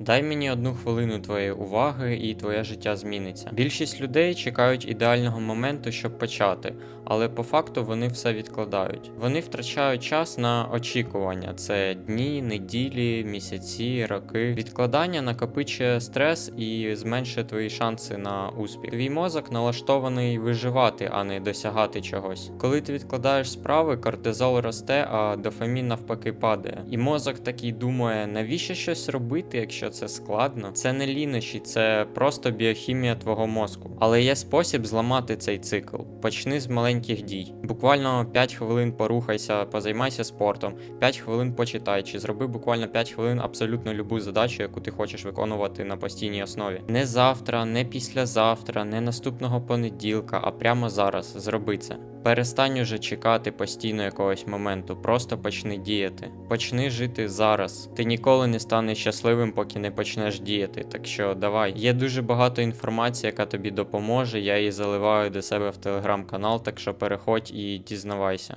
Дай мені одну хвилину твоєї уваги, і твоє життя зміниться. Більшість людей чекають ідеального моменту, щоб почати, але по факту вони все відкладають. Вони втрачають час на очікування: це дні, неділі, місяці, роки. Відкладання накопичує стрес і зменшує твої шанси на успіх. Твій мозок налаштований виживати, а не досягати чогось. Коли ти відкладаєш справи, кортизол росте, а дофамін навпаки падає. І мозок такий думає, навіщо щось робити, якщо це складно? Це не лінощі, це просто біохімія твого мозку. Але є спосіб зламати цей цикл. Почни з маленьких дій. Буквально 5 хвилин порухайся, позаймайся спортом, 5 хвилин почитай, чи зроби буквально 5 хвилин абсолютно любу задачу, яку ти хочеш виконувати на постійній основі. Не завтра, не післязавтра, не наступного понеділка, а прямо зараз. Зроби це. Перестань уже чекати постійно якогось моменту, просто почни діяти. Почни жити зараз. Ти ніколи не станеш щасливим, поки не почнеш діяти. Так що давай. Є дуже багато інформації, яка тобі допоможе. Я її заливаю до себе в телеграм-канал, так що переходь і дізнавайся.